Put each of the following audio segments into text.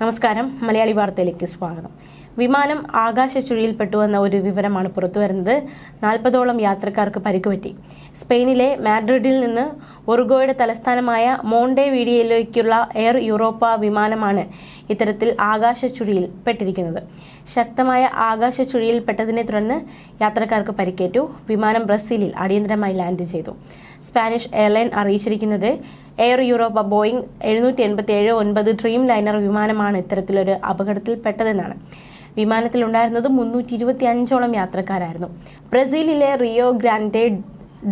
നമസ്കാരം. മലയാളി വാർത്തയിലേക്ക് സ്വാഗതം. വിമാനം ആകാശ ചുഴിയിൽപ്പെട്ടുവെന്ന ഒരു വിവരമാണ് പുറത്തുവരുന്നത് നാൽപ്പതോളം യാത്രക്കാർക്ക് പരിക്കുപറ്റി. സ്പെയിനിലെ മാഡ്രിഡിൽ നിന്ന് ഉറുഗോയുടെ തലസ്ഥാനമായ മോണ്ടെ വീഡിയയിലേക്കുള്ള എയർ യൂറോപ്പ വിമാനമാണ് ഇത്തരത്തിൽ ആകാശ ചുഴിയിൽ പെട്ടിരിക്കുന്നത് ശക്തമായ ആകാശ ചുഴിയിൽപ്പെട്ടതിനെ തുടർന്ന് യാത്രക്കാർക്ക് പരിക്കേറ്റു. വിമാനം ബ്രസീലിൽ അടിയന്തരമായി ലാൻഡ് ചെയ്തു. സ്പാനിഷ് എയർലൈൻ അറിയിച്ചിരിക്കുന്നത് എയർ യൂറോപ്പ ബോയിങ് എഴുന്നൂറ്റി എൺപത്തി ഏഴ് ഒൻപത് ഡ്രീം ലൈനർ വിമാനമാണ് ഇത്തരത്തിലൊരു അപകടത്തിൽപ്പെട്ടതെന്നാണ്. വിമാനത്തിലുണ്ടായിരുന്നത് മുന്നൂറ്റി ഇരുപത്തി അഞ്ചോളം യാത്രക്കാരായിരുന്നു. ബ്രസീലിലെ Rio Grande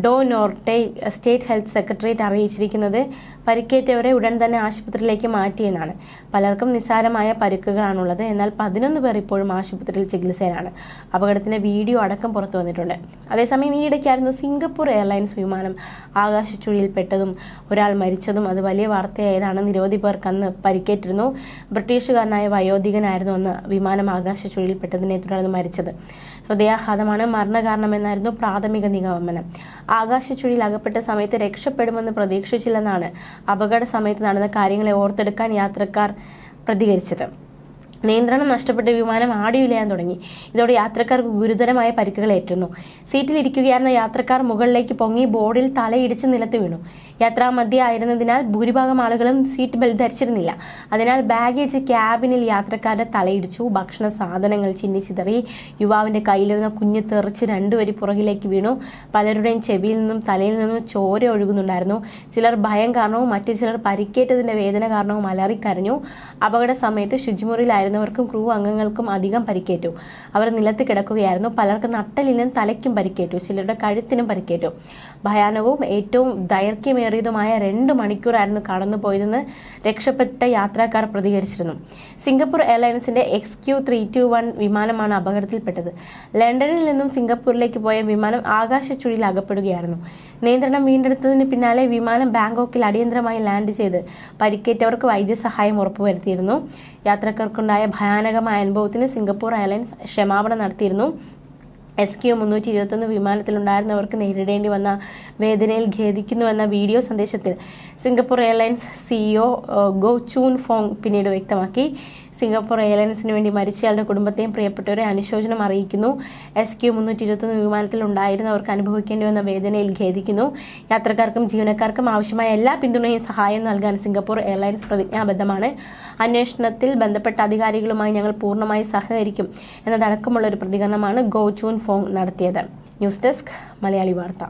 do Norte state health secretariat അറിയിച്ചിരിക്കുന്നത് പരിക്കേറ്റവരെ ഉടൻ തന്നെ ആശുപത്രിയിലേക്ക് മാറ്റിയെന്നാണ് പലർക്കും നിസ്സാരമായ പരിക്കുകളാണുള്ളത്. എന്നാൽ പതിനൊന്ന് പേർ ഇപ്പോഴും ആശുപത്രിയിൽ ചികിത്സയിലാണ്. അപകടത്തിന്റെ വീഡിയോ അടക്കം പുറത്തു വന്നിട്ടുണ്ട്. അതേസമയം ഈയിടയ്ക്കായിരുന്നു സിംഗപ്പൂർ എയർലൈൻസ് വിമാനം ആകാശച്ചുഴിയിൽപ്പെട്ടതും ഒരാൾ മരിച്ചതും അത് വലിയ വാർത്തയായതാണ്. നിരവധി പേർക്ക് അന്ന് പരിക്കേറ്റിരുന്നു. ബ്രിട്ടീഷുകാരനായ വയോധികനായിരുന്നു അന്ന് വിമാനം ആകാശച്ചുഴിയിൽപ്പെട്ടതിനെ തുടർന്ന് മരിച്ചത്. ഹൃദയാഘാതമാണ് മരണകാരണമെന്നായിരുന്നു പ്രാഥമിക നിഗമനം. ആകാശച്ചുഴിയിൽ അകപ്പെട്ട സമയത്ത് രക്ഷപ്പെടുമെന്ന് പ്രതീക്ഷിച്ചില്ലെന്നാണ് അപകട സമയത്ത് നടന്ന കാര്യങ്ങളെ ഓർത്തെടുക്കാൻ യാത്രക്കാർ പ്രതികരിച്ചത്. നിയന്ത്രണം നഷ്ടപ്പെട്ട വിമാനം ആടിയുലയാൻ തുടങ്ങി. ഇതോടെ യാത്രക്കാർക്ക് ഗുരുതരമായ പരിക്കുകൾ ഏറ്റുന്നു. സീറ്റിലിരിക്കുകയായിരുന്ന യാത്രക്കാർ മുകളിലേക്ക് പൊങ്ങി ബോർഡിൽ തലയിടിച്ച് നിലത്ത് വീണു. യാത്രാ മധ്യ ആയിരുന്നതിനാൽ ഭൂരിഭാഗം ആളുകളും സീറ്റ് ബെൽറ്റ് ധരിച്ചിരുന്നില്ല. അതിനാൽ ബാഗേജ് ക്യാബിനിൽ യാത്രക്കാരുടെ തലയിടിച്ചു. ഭക്ഷണ സാധനങ്ങൾ ചിന്നിച്ചിതറി. യുവാവിന്റെ കയ്യിലിരുന്ന കുഞ്ഞ് തെറിച്ച് രണ്ടുവരി പുറകിലേക്ക് വീണു. പലരുടെയും ചെവിയിൽ നിന്നും തലയിൽ നിന്നും ചോര ഒഴുകുന്നുണ്ടായിരുന്നു. ചിലർ ഭയം കാരണവും മറ്റു ചിലർ പരിക്കേറ്റതിന്റെ വേദന കാരണവും അലറിക്കരഞ്ഞു. അപകട സമയത്ത് ശുചിമുറിയിലായിരുന്നവർക്കും ക്രൂ അംഗങ്ങൾക്കും അധികം പരിക്കേറ്റു. അവർ നിലത്ത് കിടക്കുകയായിരുന്നു. പലർക്കും നട്ടലിനും തലയ്ക്കും പരിക്കേറ്റു. ചിലരുടെ കഴുത്തിനും പരിക്കേറ്റു. ഭയാനകവും ഏറ്റവും ദൈർഘ്യമേറിയതുമായ രണ്ട് മണിക്കൂറായിരുന്നു കടന്നുപോയതെന്ന് രക്ഷപ്പെട്ട യാത്രക്കാർ പ്രതികരിച്ചിരുന്നു. Singapore എയർലൈൻസിന്റെ X Q three two one വിമാനമാണ് അപകടത്തിൽപ്പെട്ടത്. ലണ്ടനിൽ നിന്നും സിംഗപ്പൂരിലേക്ക് പോയ വിമാനം ആകാശച്ചുഴിയിൽ അകപ്പെടുകയായിരുന്നു. നിയന്ത്രണം വീണ്ടെടുത്തതിന് പിന്നാലെ വിമാനം ബാങ്കോക്കിൽ അടിയന്തരമായി ലാൻഡ് ചെയ്ത് പരിക്കേറ്റവർക്ക് വൈദ്യസഹായം ഉറപ്പുവരുത്തിയിരുന്നു. യാത്രക്കാർക്കുണ്ടായ ഭയാനകമായ അനുഭവത്തിന് സിംഗപ്പൂർ എയർലൈൻസ് ക്ഷമാപണം നടത്തിയിരുന്നു. എസ് ക്യു മുന്നൂറ്റി ഇരുപത്തൊന്ന് വിമാനത്തിലുണ്ടായിരുന്നവർക്ക് നേരിടേണ്ടി വന്ന വേദനയിൽ ഖേദിക്കുന്നുവെന്ന വീഡിയോ സന്ദേശത്തിൽ Singapore Airlines CEO Goh Choon Phong പിന്നീട് വ്യക്തമാക്കി. സിംഗപ്പൂർ എയർലൈൻസിന് വേണ്ടി മരിച്ചയാളുടെ കുടുംബത്തെയും പ്രിയപ്പെട്ടവരെ അനുശോചനം അറിയിക്കുന്നു. എസ് ക്യു മുന്നൂറ്റി ഇരുപത്തൊന്ന് വിമാനത്തിൽ ഉണ്ടായിരുന്നവർക്ക് അനുഭവിക്കേണ്ടി വന്ന വേദനയിൽ ഖേദിക്കുന്നു. യാത്രക്കാർക്കും ജീവനക്കാർക്കും ആവശ്യമായ എല്ലാ പിന്തുണയും സഹായം നൽകാൻ സിംഗപ്പൂർ എയർലൈൻസ് പ്രതിജ്ഞാബദ്ധമാണ്. അന്വേഷണത്തിൽ ബന്ധപ്പെട്ട അധികാരികളുമായി ഞങ്ങൾ പൂർണമായി സഹകരിക്കും എന്നതടക്കമുള്ള ഒരു പ്രതികരണമാണ് ഗോ ചൂൻ ഫോങ് നടത്തിയത്. ന്യൂസ് ഡെസ്ക് മലയാളി വാർത്ത.